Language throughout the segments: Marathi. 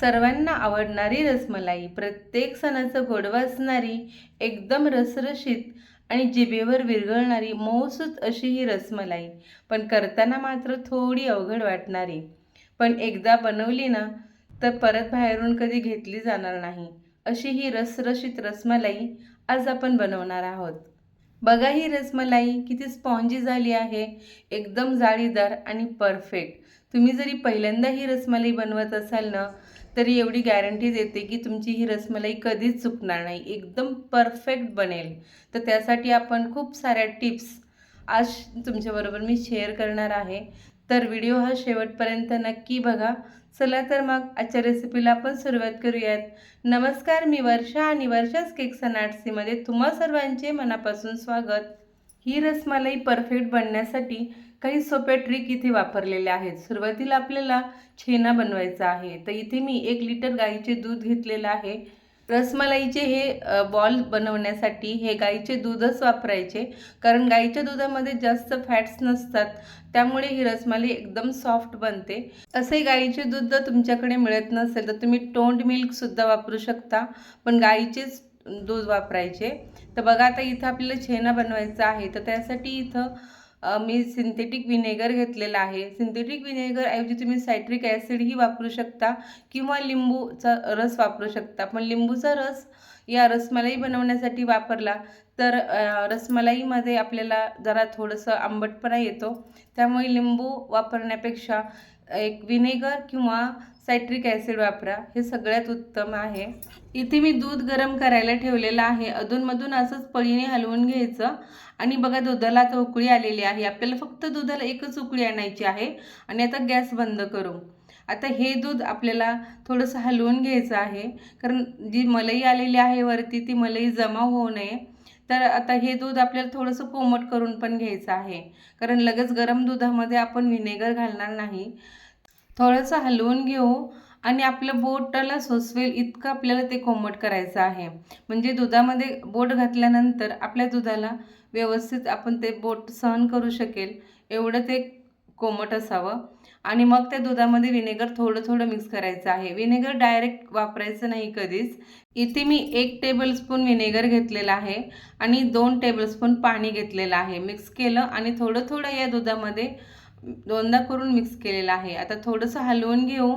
सर्वांना आवडणारी रसमलाई. प्रत्येक सणाचं गोडवा असणारी एकदम रसरशीत आणि जिभेवर विरघळणारी मऊसूत अशी ही रसमलाई. पण करताना मात्र थोडी अवघड वाटणारी. पण एकदा बनवली ना तर परत बाहेरून कधी घेतली जाणार नाही. अशी ही रसरशीत रसमलाई आज आपण बनवणार आहोत. बघा ही रसमलाई किती स्पॉन्जी झाली आहे. एकदम जाळीदार आणि परफेक्ट. तुम्ही जरी पहिल्यांदा ही रसमलाई बनवत असाल ना तरी एवढी गॅरंटी देते की तुमची ही रसमलाई कधीच चुकणार नाही. एकदम परफेक्ट बनेल. तर त्यासाठी आपण खूप साऱ्या टिप्स आज तुमच्याबरोबर मी शेअर करणार आहे. तर व्हिडिओ हा शेवटपर्यंत नक्की बघा. चला तर मग आजच्या रेसिपीला आपण सुरुवात करूयात. नमस्कार मी वर्षा आणि वर्षाच केक्स अँड आर्ट्सीमध्ये तुम्हा सर्वांचे मनापासून स्वागत. ही रसमलाई परफेक्ट बनण्यासाठी काही सोप्या ट्रिक इथे वापरलेल्या आहेत. सुरुवातीला आपल्याला छेना बनवायचा आहे. तर इथे मी एक लिटर गाईचे दूध घेतलेलं आहे. रसमलाईचे हे बॉल बनवण्यासाठी हे गाईचे दूधच वापरायचे. कारण गाईच्या दुधामध्ये जास्त फॅट्स नसतात. त्यामुळे ही रसमलाई एकदम सॉफ्ट बनते. असे गाईचे दूध जर तुमच्याकडे मिळत नसेल तर तुम्ही टोंड मिल्कसुद्धा वापरू शकता. पण गाईचेच दूध वापरायचे. तर बघा आता इथं आपल्याला छेना बनवायचा आहे. तर त्यासाठी इथं मी सिंथेटिक विनेगर घेतलेला आहे. सिंथेटिक विनेगर ऐवजी तुम्ही सायट्रिक ॲसिडही वापरू शकता किंवा लिंबूचा रस वापरू शकता. पण लिंबूचा रस या रसमलाई बनवण्यासाठी वापरला तर रसमलाईमध्ये आपल्याला जरा थोडंसं आंबटपणा येतो. त्यामुळे लिंबू वापरण्यापेक्षा एक विनेगर किंवा सायट्रिक ॲसिड वापरा. हे सगळ्यात उत्तम आहे. इथे मी दूध गरम करायला ठेवलेलं आहे. अधूनमधून असंच पळीने हलवून घ्यायचं. आणि बघा दुधाला आता उकळी आलेली आहे. आपल्याला फक्त दुधाला एकच उकळी आणायची आहे. आणि आता गॅस बंद करू. आता हे दूध आपल्याला थोडंसं हलवून घ्यायचं आहे. कारण जी मलई आलेली आहे वरती ती मलई जमा होऊ नये. तर आता हे दूध आपल्याला थोडंसं कोमट करून पण घ्यायचं आहे. कारण लगेच गरम दुधामध्ये आपण व्हिनेगर घालणार नाही. थोडंसं हलवून घेऊ. आणि आपलं बोटाला सोसवेल इतकं आपल्याला ते कोमट करायचं आहे. म्हणजे दुधामध्ये बोट घातल्यानंतर आपल्या दुधाला व्यवस्थित आपण ते बोट सहन करू शकेल एवढं ते कोमट असावं. आणि मग त्या दुधामध्ये विनेगर थोडं थोडं मिक्स करायचं आहे. विनेगर डायरेक्ट वापरायचं नाही कधीच. इथे मी एक टेबलस्पून विनेगर घेतलेलं आहे आणि दोन टेबलस्पून पाणी घेतलेलं आहे. मिक्स केलं आणि थोडं थोडं या दुधामध्ये दोनदा करून मिक्स केलेलं आहे. आता थोडंसं हलवून घेऊ.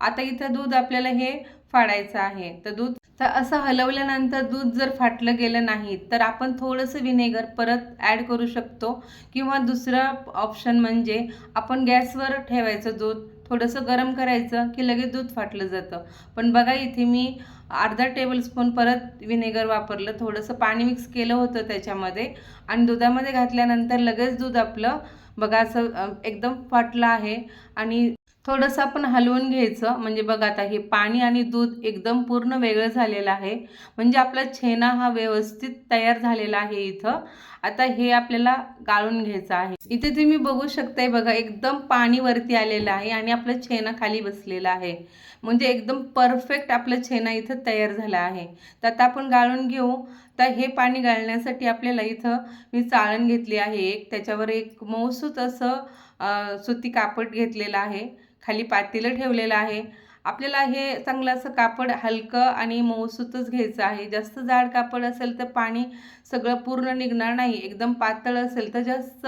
आता इथं दूध आपल्याला हे फाडायचं आहे. तर दूध तर असं हलवल्यानंतर दूध जर फाटलं गेलं नाही तर आपण थोडंसं विनेगर परत ॲड करू शकतो. किंवा दुसरं ऑप्शन म्हणजे आपण गॅसवर ठेवायचं दूध थोडंसं गरम करायचं की लगेच दूध फाटलं जातं. पण बघा इथे मी अर्धा टेबलस्पून परत विनेगर वापरलं. थोडंसं पाणी मिक्स केलं होतं त्याच्यामध्ये. आणि दुधामध्ये घातल्यानंतर लगेच दूध आपलं बघा असं एकदम फाटलं आहे. आणि थोडंसं आपण हलवून घ्यायचं. म्हणजे बघा आता हे पाणी आणि दूध एकदम पूर्ण वेगळं झालेलं आहे. म्हणजे आपला छेना हा व्यवस्थित तयार झालेला आहे इथं. आता हे आपल्याला गाळून घ्यायचं आहे. इथे तुम्ही बघू शकताय बघा एकदम पाणी वरती आलेलं आहे आणि आपलं छेना खाली बसलेला आहे. म्हणजे एकदम परफेक्ट आपलं छेना इथं तयार झाला आहे. तर आता आपण गाळून घेऊ. तर हे पाणी गाळण्यासाठी आपल्याला इथं मी चाळण घेतली आहे एक. त्याच्यावर एक मऊसूत असं सुती कापड घेतलेलं आहे. खाली पातेलं ठेवलेलं आहे. आपल्याला हे चांगलं असं कापड हलकं आणि मऊसूतच घ्यायचं आहे. जास्त जाड कापड असेल तर पाणी सगळं पूर्ण निघणार नाही. एकदम पातळ असेल तर जास्त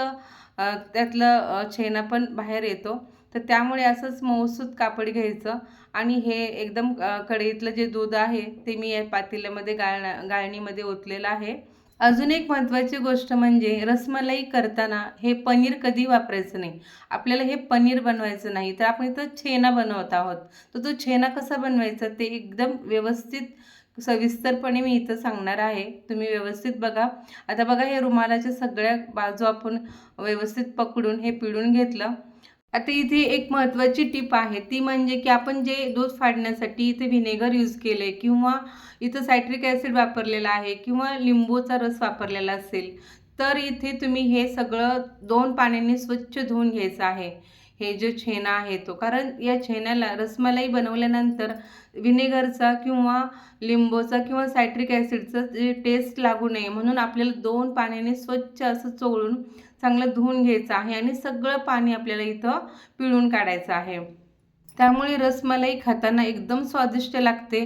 त्यातलं छेना पण बाहेर येतो. तर त्यामुळे असंच मऊसूत कापड घ्यायचं. आणि हे एकदम कढईतलं जे दूध आहे ते मी या पातेल्यामध्ये गाळणा गाळणीमध्ये ओतलेलं आहे. अजून एक महत्त्वाची गोष्ट म्हणजे रसमलाई करताना हे पनीर कधी वापरायचं नाही. आपल्याला हे पनीर बनवायचं नाही तर आपण इथं छेना बनवत आहोत. तर तो छेना कसा बनवायचा ते एकदम व्यवस्थित सविस्तरपणे मी इथं सांगणार आहे. तुम्ही व्यवस्थित बघा. आता बघा हे रुमालाच्या सगळ्या बाजू आपण व्यवस्थित पकडून हे पिळून घेतलं. आता इथे एक महत्त्वाची टीप आहे. ती म्हणजे की आपण जे दूध फाडण्यासाठी इथे व्हिनेगर यूज केले किंवा इथं सायट्रिक ॲसिड वापरलेला आहे किंवा लिंबूचा रस वापरलेला असेल तर इथे तुम्ही हे सगळं दोन पाण्याने स्वच्छ धुवून घ्यायचं आहे. हे जो छेना आहे तो. कारण या छेन्याला रसमलाई बनवल्यानंतर व्हिनेगरचा किंवा लिंबूचा किंवा सायट्रिक ॲसिडचा जे टेस्ट लागू नये म्हणून आपल्याला दोन पाण्याने स्वच्छ असं चोळून चांगलं धुवून घ्यायचं आहे आणि सगळं पाणी आपल्याला इथं पिळून काढायचं आहे. त्यामुळे रसमलाई खाताना एकदम स्वादिष्ट लागते.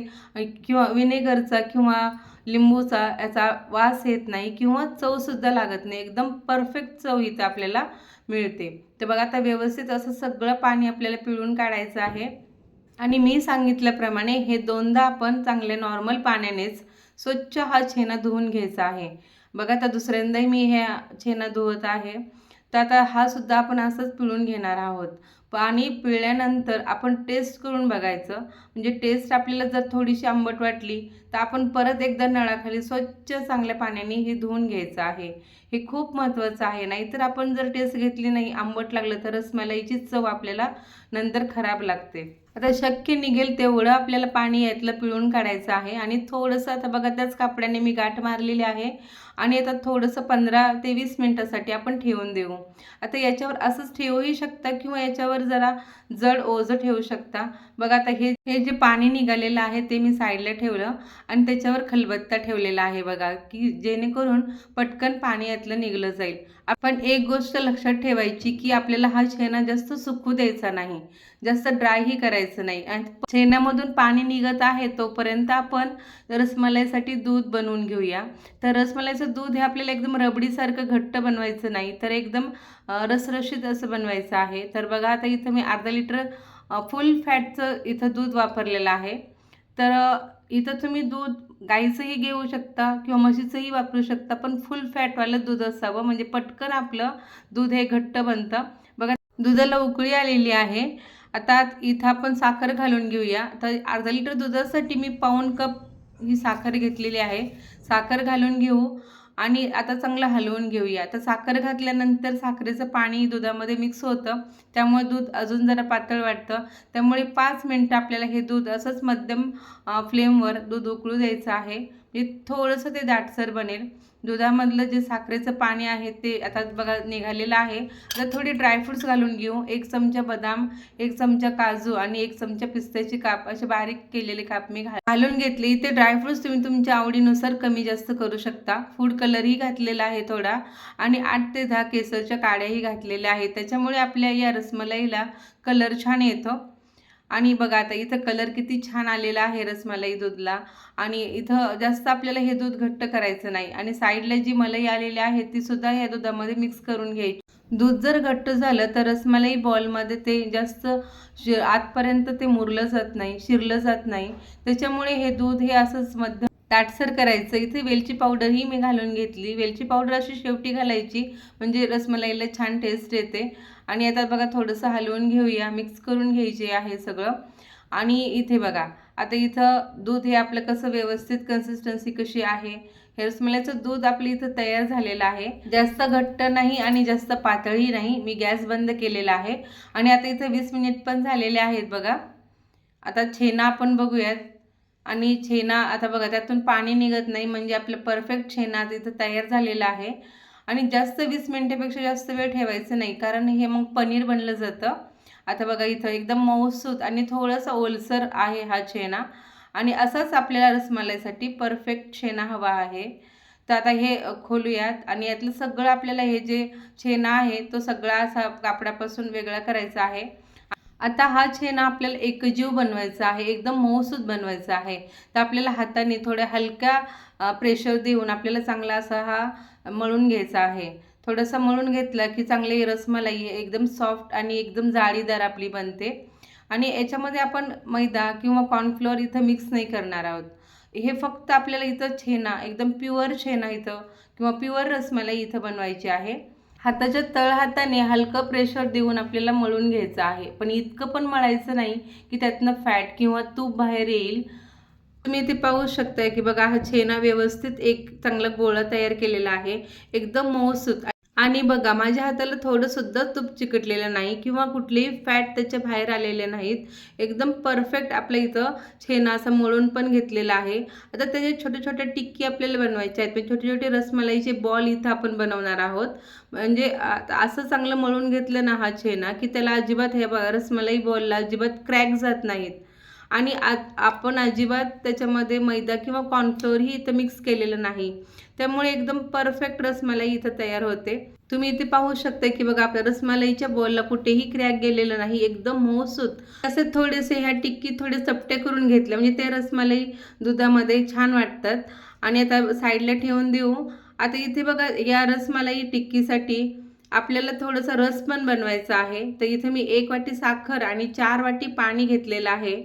किंवा विनेगरचा किंवा लिंबूचा याचा वास येत नाही किंवा चवसुद्धा लागत नाही. एकदम परफेक्ट चव इथं आपल्याला मिळते. तर बघा आता व्यवस्थित असं सगळं पाणी आपल्याला पिळून काढायचं आहे. आणि मी सांगितल्याप्रमाणे हे दोनदा आपण चांगले नॉर्मल पाण्यानेच स्वच्छ हा छेना धुवून घ्यायचा आहे. बघा आता दुसऱ्यांदाही मी हे छेना धुवत आहे. तर आता हा सुद्धा आपण असंच पिळून घेणार आहोत. पाणी पिळल्यानंतर आपण टेस्ट करून बघायचं. म्हणजे टेस्ट आपल्याला जर थोडीशी आंबट वाटली तर आपण परत एकदा नळाखाली स्वच्छ चांगल्या पाण्याने हे धुवून घ्यायचं आहे. हे खूप महत्त्वाचं आहे. नाहीतर आपण जर टेस्ट घेतली नाही आंबट लागलं तर रसमलाईची चव आपल्याला नंतर खराब लागते. आता शक्य निघेल तेवढं आपल्याला पाणी यातलं पिळून काढायचं आहे आणि थोडंसं आता बघा त्याच कापड्याने मी गाठ मारलेली आहे आणि आता थोडंसं पंधरा ते वीस मिनटासाठी आपण ठेवून देऊ. आता याच्यावर असंच ठेवूही शकता किंवा याच्यावर जरा जड ओझं ठेवू शकता. बघा आता हे हे जे पाणी निघालेलं आहे ते मी साईडला ठेवलं. आणि त्याच्यावर खलबत्ता ठेवलेला आहे बघा की जेणेकरून पटकन पाणी यातलं निघलं जाईल. आपण एक गोष्ट लक्षात ठेवायची की आपल्याला हा शेणा जास्त सुकू द्यायचा नाही जास्त ड्रायही करायचं नाही. आणि शेणामधून पाणी निघत आहे तोपर्यंत आपण रसमलाईसाठी दूध बनवून घेऊया. तर रसमलाईचं दूध हे आपल्याला एकदम रबडीसारखं घट्ट बनवायचं नाही तर एकदम रसरशीत असं बनवायचं आहे. तर बघा आता इथं मी अर्धा लिटर फुल फॅटचं इथं दूध वापरलेलं आहे. तर इथं तुम्ही दूध गाईचंही घेऊ शकता किंवा म्हशीचंही वापरू शकता पण फुल फॅटवालं दूध असावं. म्हणजे पटकन आपलं दूध हे घट्ट बनतं. बघा दुधाला उकळी आलेली आहे. आता इथं आपण साखर घालून घेऊया. तर अर्धा लिटर दुधासाठी मी पाऊण कप ही साखर घेतलेली आहे. साखर घालून घेऊ. आणि आता चांगलं हलवून घेऊया. आता साखर घातल्यानंतर साखरेचं पाणी दुधामध्ये मिक्स होतं. त्यामुळे दूध अजून जरा पातळ वाटतं. त्यामुळे पाच मिनटं आपल्याला हे दूध असंच मध्यम फ्लेमवर दूध उकळू द्यायचं आहे. म्हणजे थोडंसं ते दाटसर बनेल. दुधामधलं जे साखरेचं पाणी आहे ते आता बघा निघालेलं आहे. आता थोडी ड्रायफ्रूट्स घालून घेऊ. एक चमचा बदाम एक चमचा काजू आणि एक चमचा पिस्त्याची काप असे बारीक केलेले काप मी घालून घेतले. इथे ड्रायफ्रूट्स तुम्ही तुमच्या आवडीनुसार कमी जास्त करू शकता. फूड कलरही घातलेला आहे थोडा आणि आठ ते दहा केसरच्या काड्याही घातलेल्या आहेत. त्याच्यामुळे आपल्या या रसमलाईला कलर छान येतो. आणि बघा आता इथं कलर किती छान आलेला आहे रसमलाई दूधला. आणि इथं जास्त आपल्याला हे दूध घट्ट करायचं नाही. आणि साईडला जी मलाई आलेली आहे ती सुद्धा ह्या दुधामध्ये मिक्स करून घ्यायची. दूध जर घट्ट झालं तर रसमलाई बॉलमध्ये ते जास्त शि आतपर्यंत ते मुरलं जात नाही शिरलं जात नाही. त्याच्यामुळे हे दूध हे असंच मध्यम ताटसर करायचं. इथे वेलची पावडरही मी घालून घेतली. वेलची पावडर अशी शेवटी घालायची. म्हणजे रसमलाईला छान टेस्ट येते. आणि आता बघा थोडंसं हलवून घेऊया. मिक्स करून घ्यायचे आहे सगळं. आणि इथे बघा आता इथं दूध हे आपलं कसं व्यवस्थित कन्सिस्टन्सी कशी आहे? हे रसमलाईचं दूध आपलं इथं तयार झालेलं आहे. जास्त घट्ट नाही आणि जास्त पातळही नाही. मी गॅस बंद केलेला आहे. आणि आता इथं वीस मिनिट पण झालेले आहेत बघा. आता छेना आपण बघूयात. आणि छेना आता बघा त्यातून पाणी निघत नाही म्हणजे आपलं परफेक्ट छेना तिथं तयार झालेला आहे. आणि जास्त वीस मिनटापेक्षा जास्त वेळ ठेवायचं नाही कारण हे मग पनीर बनलं जातं. आता बघा इथं एकदम मऊसूत आणि थोडंसं ओलसर आहे हा छेना. आणि असाच आपल्याला रसमलाईसाठी परफेक्ट छेना हवा आहे. तर आता हे खोलूयात आणि यातलं सगळं आपल्याला हे जे छेना आहे तो सगळा असा कापडापासून वेगळा करायचा आहे. आता हा छेना आपल्याला एकजीव बनवायचा आहे एकदम मऊसूत बनवायचा आहे. तर आपल्याला हाताने थोड्या हलक्या प्रेशर देऊन आपल्याला चांगला असा हा मळून घ्यायचा आहे. थोडंसं मळून घेतलं की चांगली रसमलाई एकदम सॉफ्ट आणि एकदम जाळीदार आपली बनते. आणि याच्यामध्ये आपण मैदा किंवा कॉर्नफ्लोअर इथं मिक्स नाही करणार आहोत. हे फक्त आपल्याला इथं छेना एकदम प्युअर छेना इथं किंवा प्युअर रसमलाई इथं बनवायची आहे. हाताच्या तळहाताने हलकं प्रेशर देऊन आपल्याला मळून घ्यायचं आहे. पण इतकं पण मळायचं नाही की त्यातनं फॅट किंवा तूप बाहेर येईल. तुम्ही इथे पाहू शकताय की बघा हा छेना व्यवस्थित एक चांगला गोळा तयार केलेला आहे. एकदम मऊसूत आणि बघा माझ्या हाताला थोडंसुद्धा तूप चिकटलेलं नाही किंवा कुठलेही फॅट त्याच्या बाहेर आलेले नाहीत. एकदम परफेक्ट आपल्या इथं छेना असं मळून पण घेतलेला आहे. आता त्याचे छोटे छोटे टिक्की आपल्याला बनवायचे आहेत. म्हणजे छोटे छोटे रसमलाईचे बॉल इथं आपण बनवणार आहोत. म्हणजे असं चांगलं मळून घेतलं ना हा छेना की त्याला अजिबात हे बघा रसमलाई बॉलला अजिबात क्रॅक जात नाहीत. आणि आ आपण अजिबात त्याच्यामध्ये मैदा किंवा कॉर्नफ्लोअरही इथं मिक्स केलेलं नाही. त्यामुळे एकदम परफेक्ट रसमलाई इथं तयार होते. तुम्ही इथे पाहू शकता की बघा आपल्या रसमलाईच्या बॉलला कुठेही क्रॅक गेलेलं नाही एकदम मऊसूत असे थोडेसे ह्या टिक्की थोडे चपटे करून घेतले म्हणजे ते रसमलाई दुधामध्ये छान वाटतात. आणि आता साईडला ठेवून देऊ. आता इथे बघा या रसमलाई टिक्कीसाठी आपल्याला थोडंसं रस पण बनवायचा आहे. तर इथे मी एक वाटी साखर आणि चार वाटी पाणी घेतलेलं आहे.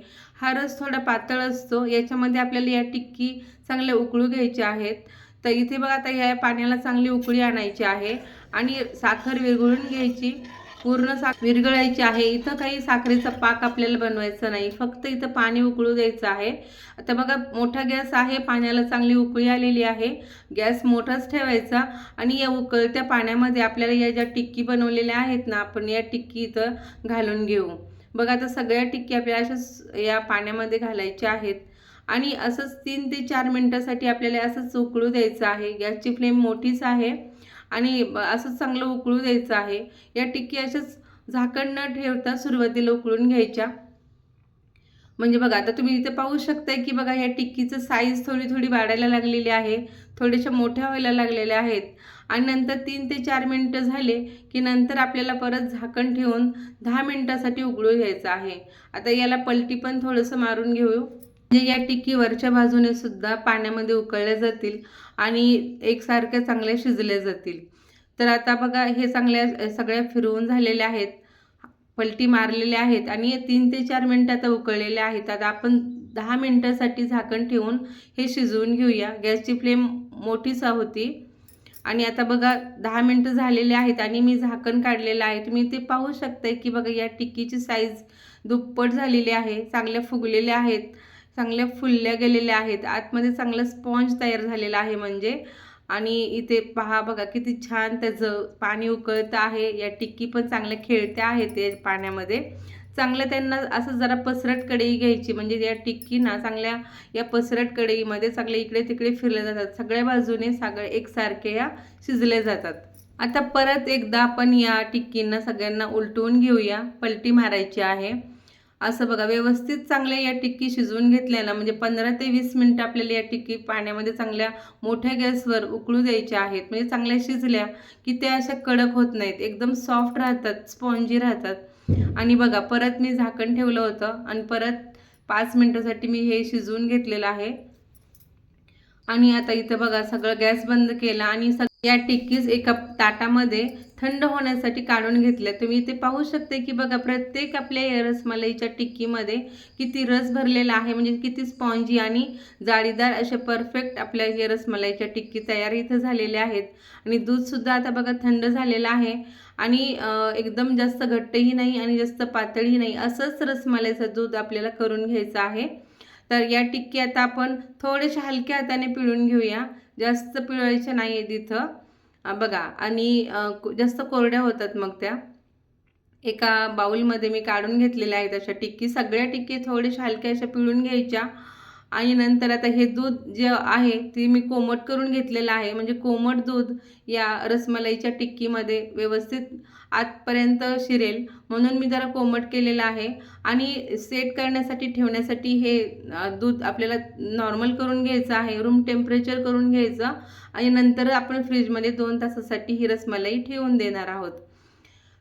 हा रस थोडा पातळ असतो. याच्यामध्ये आपल्याला या टिक्की चांगल्या उकळू घ्यायच्या आहेत. तर इथे बघा आता या पाण्याला चांगली उकळी आणायची आहे आणि साखर विरघळून घ्यायची. पूर्ण साख विरघळायची आहे. इथं काही साखरेचा पाक आपल्याला बनवायचा नाही. फक्त इथं पाणी उकळू द्यायचं आहे. आता बघा मोठा गॅस आहे. पाण्याला चांगली उकळी आलेली आहे. गॅस मोठाच ठेवायचा आणि या उकळत्या पाण्यामध्ये आपल्याला या ज्या टिक्की बनवलेल्या आहेत ना आपण या टिक्की इथं घालून घेऊ. बघा आता सगळ्या टिक्की आपल्याला अशाच या पाण्यामध्ये घालायच्या आहेत. आणि असंच तीन ते चार मिनटासाठी आपल्याला असंच उकळू द्यायचं आहे. गॅसची फ्लेम मोठीच आहे आणि ब- असंच चांगलं उकळू द्यायचं आहे. या टिक्की अशाच झाकण न ठेवता सुरुवातीला उकळून घ्यायच्या. म्हणजे बघा आता तुम्ही इथे पाहू शकताय की बघा या टिक्कीचं साईज थोडी थोडी वाढायला लागलेली आहे. थोड्याशा मोठ्या व्हायला लागलेल्या आहेत. आणि नंतर तीन ते चार मिनटं झाले की नंतर आपल्याला परत झाकण ठेवून दहा मिनटासाठी उघडू घ्यायचं आहे. आता याला पलटी पण थोडंसं मारून घेऊ. म्हणजे या टिक्की वरच्या बाजूने सुद्धा पाण्यामध्ये उकळल्या जातील आणि एकसारख्या चांगल्या शिजल्या जातील. तर आता बघा हे चांगल्या सगळ्या फिरवून झालेल्या आहेत. पलटी मारलेल्या आहेत आणि हे तीन ते चार मिनटं आता उकळलेले आहेत. आता आपण दहा मिनटासाठी झाकण ठेवून हे शिजवून घेऊया. गॅसची फ्लेम मोठीच होती. आणि आता बघा दहा मिनटं झालेले आहेत आणि मी झाकण काढलेलं आहे. तुम्ही ते पाहू शकताय की बघा या टिक्कीची साईज दुप्पट झालेली आहे चांगल्या फुगलेल्या आहेत. चांगल्या फुलल्या गेलेल्या आहेत. आतमध्ये चांगलं स्पॉन्ज तयार झालेलं आहे म्हणजे. आणि इथे पहा बघा किती छान त्याचं पाणी उकळतं आहे. या टिक्की पण चांगल्या खेळत्या आहेत ते पाण्यामध्ये. चांगलं त्यांना असं जरा पसरट कढई घ्यायची. म्हणजे या टिक्की ना चांगल्या या पसरट कढईमध्ये चांगल्या इकडे तिकडे फिरल्या जातात. सगळ्या बाजूने सगळे एकसारखे या शिजले जातात. आता परत एकदा आपण या टिक्कींना सगळ्यांना उलटवून घेऊया. पलटी मारायची आहे. असं बघा व्यवस्थित चांगल्या या टिक्की शिजवून घेतल्या ना म्हणजे पंधरा ते वीस मिनटं आपल्याला या टिक्की पाण्यामध्ये चांगल्या मोठ्या गॅसवर उकळू द्यायच्या आहेत. म्हणजे चांगल्या शिजल्या की त्या अशा कडक होत नाहीत. एकदम सॉफ्ट राहतात स्पॉन्जी राहतात. आणि बघा परत मी झाकण ठेवलं होतं आणि परत पाच मिनटासाठी मी हे शिजवून घेतलेलं आहे. आणि आता इथं बघा सगळं गॅस बंद केला आणि सग या टिक्कीज एका ताटामध्ये थंड होण्यासाठी काढून घेतल्या. तुम्ही इथे पाहू शकते की बघा प्रत्येक आपल्या या रसमलाईच्या टिक्कीमध्ये किती रस भरलेला आहे. म्हणजे किती स्पॉन्जी आणि जाळीदार असे परफेक्ट आपल्या या रसमलाईच्या टिक्की तयार इथं झालेल्या आहेत. आणि दूधसुद्धा आता बघा थंड झालेलं आहे. आणि एकदम जास्त घट्टही नाही आणि जास्त पातळही नाही. असंच रसमलाईचं दूध आपल्याला करून घ्यायचं आहे. तर या टिक्की आता आपण थोडेशा हलक्या हाताने पिळून घेऊया. जास्त पिळायचे नाही आहेत इथं बघा आणि जास्त कोरड्या होतात मग त्या. एका बाउलमध्ये मी काढून घेतलेल्या आहेत अशा टिक्की. सगळ्या टिक्की थोड्याशा हलक्या अशा पिळून घ्यायच्या. आणि नंतर आता हे दूध जे आहे ते मी कोमट करून घेतलेलं आहे. म्हणजे कोमट दूध या रसमलाईच्या टिक्कीमध्ये व्यवस्थित आतपर्यंत शिरेल. म्हणून मी जरा कोमट केलेलं आहे. आणि सेट करण्यासाठी ठेवण्यासाठी हे दूध आपल्याला नॉर्मल करून घ्यायचं आहे. रूम टेम्परेचर करून घ्यायचं. आणि नंतर आपण फ्रीजमध्ये दोन तासासाठी ही रसमलाई ठेवून देणार आहोत.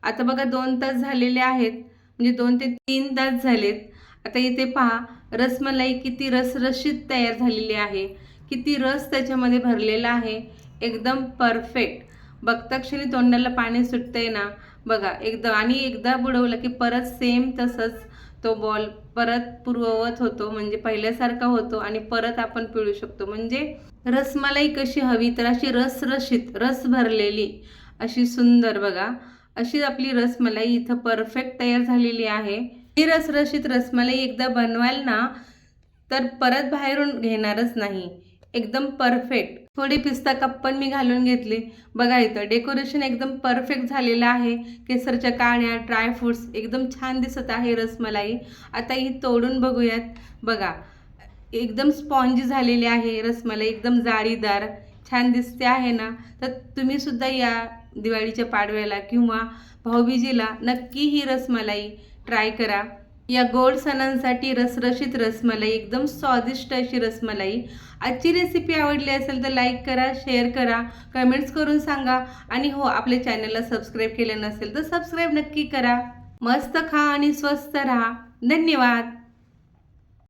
आता बघा दोन तास झालेले आहेत. म्हणजे दोन ते तीन तास झालेत. आता इथे पहा रसमलाई किती रसरशीत तयार झालेली आहे. किती रस त्याच्यामध्ये भरलेला आहे. एकदम परफेक्ट बघता क्षणी तोंडाला पाणी सुटतंय ना. बघा एकदा आणि एकदा बुडवलं की परत सेम तसंच तो बॉल परत पूर्ववत होतो. म्हणजे पहिल्यासारखा होतो आणि परत आपण पिळू शकतो. म्हणजे रसमलाई कशी हवी तर अशी रसरशीत रस भरलेली अशी सुंदर बघा. अशी आपली रसमलाई इथं परफेक्ट तयार झालेली आहे. ही रसरशीत रसमलाई एकदा बनवाल ना तर परत बाहेरून घेणारच नाही. एकदम परफेक्ट. थोडी पिस्ता कप पण मी घालून घेतली. बघा इथं डेकोरेशन एकदम परफेक्ट झालेलं आहे. केसरच्या काण्या ड्रायफ्रूट्स एकदम छान दिसत आहे रसमलाई. आता ही तोडून बघूयात. बघा एकदम स्पॉन्जी झालेली आहे रसमलाई एकदम जाळीदार छान दिसते आहे ना? तर तुम्हीसुद्धा या दिवाळीच्या पाडव्याला किंवा भाऊबीजीला नक्की ही रसमलाई ट्राय करा. या गोड सणांसाठी रसरशीत रसमलाई एकदम स्वादिष्ट अशी रसमलाई. आजची रेसिपी आवडली असेल तर लाईक करा शेअर करा कमेंट्स करून सांगा. आणि हो आपल्या चॅनलला सबस्क्राईब केलं नसेल तर सबस्क्राईब नक्की करा. मस्त खा आणि स्वस्त राहा. धन्यवाद.